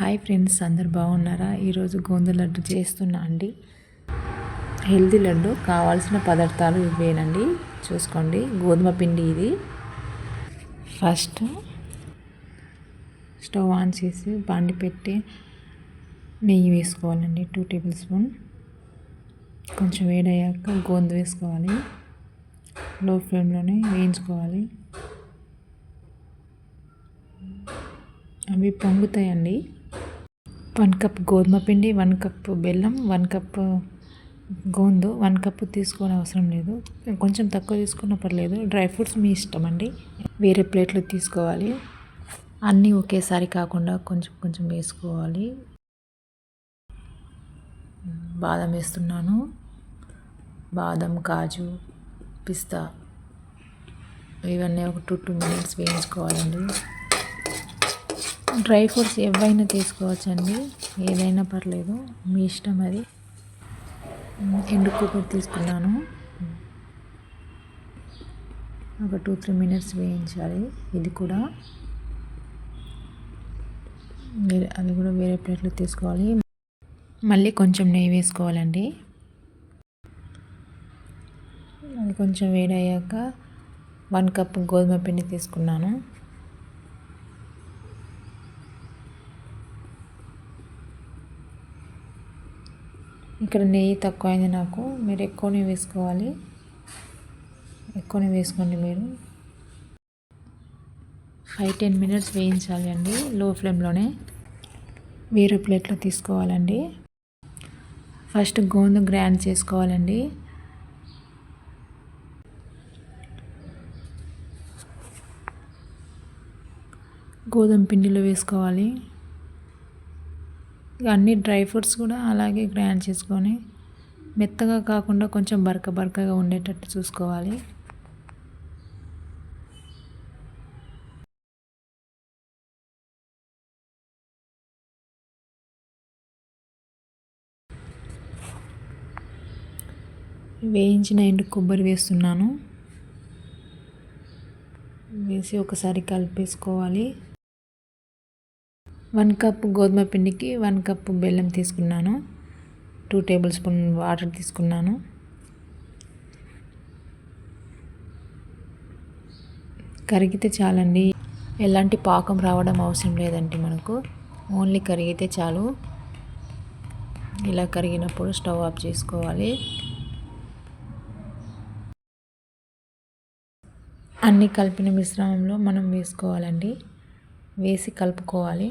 Hi friends అందరు బాగున్నారా? ఈరోజు గోందు లడ్డు చేస్తున్నా అండి. హెల్తీ లడ్డు కావాల్సిన పదార్థాలు ఇవేనండి చూసుకోండి గోధుమ పిండి ఇది. ఫస్ట్ స్టవ్ ఆన్ చేసి బండి పెట్టి నెయ్యి వేసుకోవాలండి టూ టేబుల్ స్పూన్. కొంచెం వేడయ్యాక గోందు వేసుకోవాలి. లో ఫ్లేమ్లోనే వేయించుకోవాలి. అవి పొంగుతాయండి. వన్ కప్ గోధుమ పిండి వన్ కప్ బెల్లం వన్ కప్ గోందు వన్ కప్ తీసుకోని అవసరం లేదు. కొంచెం తక్కువ తీసుకున్న పర్లేదు. డ్రై ఫ్రూట్స్ మీ ఇష్టం అండి. వేరే ప్లేట్లో తీసుకోవాలి. అన్నీ ఒకేసారి కాకుండా కొంచెం కొంచెం వేసుకోవాలి. బాదం వేస్తున్నాను. బాదం కాజు పిస్తా ఇవన్నీ ఒక టూ టూ మినిట్స్ వేయించుకోవాలండి. డ్రై ఫ్రూట్స్ ఏవైనా తీసుకోవచ్చండి. ఏదైనా పర్లేదు. మీ ఇష్టం అది. ఎండు కొబ్బరి తీసుకున్నాను. ఒక టూ త్రీ మినిట్స్ వేయించాలి. ఇది కూడా. వేరే అది కూడా వేరే ప్లేట్లో తీసుకోవాలి. మళ్ళీ కొంచెం నెయ్యి వేసుకోవాలండి. అది కొంచెం వేడయ్యాక వన్ కప్ గోధుమ పిండి తీసుకున్నాను. ఇక్కడ నెయ్యి తక్కువైంది నాకు. మీరు ఎక్కువనే వేసుకోవాలి. ఎక్కువనే వేసుకోండి మీరు. ఫైవ్ టెన్ మినిట్స్ వేయించాలి అండి లో ఫ్లేమ్లోనే. వేరే ప్లేట్లో తీసుకోవాలండి. ఫస్ట్ గోందు గ్రైండ్ చేసుకోవాలండి. గోధుమ పిండిలో వేసుకోవాలి. అన్ని డ్రై ఫ్రూట్స్ కూడా అలాగే గ్రైండ్ చేసుకొని మెత్తగా కాకుండా కొంచెం బరక బరకగా ఉండేటట్టు చూసుకోవాలి. వేయించిన ఎండు కొబ్బరి వేస్తున్నాను. వేసి ఒకసారి కలిపేసుకోవాలి. వన్ కప్ గోధుమ పిండికి వన్ కప్ బెల్లం తీసుకున్నాను. టూ టేబుల్ స్పూన్ వాటర్ తీసుకున్నాను. కరిగితే చాలండి. ఎలాంటి పాకం రావడం అవసరం లేదండి మనకు. ఓన్లీ కరిగితే చాలు. ఇలా కరిగినప్పుడు స్టవ్ ఆఫ్ చేసుకోవాలి. అన్నీ కలిపిన మిశ్రమంలో మనం వేసుకోవాలండి. వేసి కలుపుకోవాలి.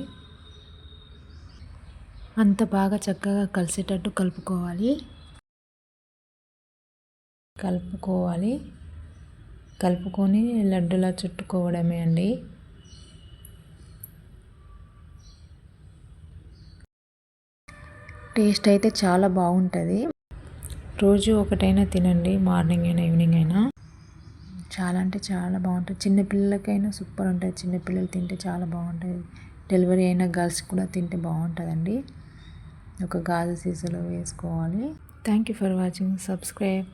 అంత బాగా చక్కగా కలిసేటట్టు కలుపుకోవాలి. కలుపుకోవాలి. కలుపుకొని లడ్డులా చుట్టుకోవడమే అండి. టేస్ట్ అయితే చాలా బాగుంటుంది. రోజు ఒకటైనా తినండి మార్నింగ్ అయినా ఈవినింగ్ అయినా. చాలా అంటే చాలా బాగుంటుంది. చిన్నపిల్లలకైనా సూపర్ ఉంటుంది. చిన్నపిల్లలు తింటే చాలా బాగుంటుంది. డెలివరీ అయిన గర్ల్స్ కూడా తింటే బాగుంటుందండి. ఒక గాజు సీసాలో వేసుకోవాలి. Thank you for watching subscribe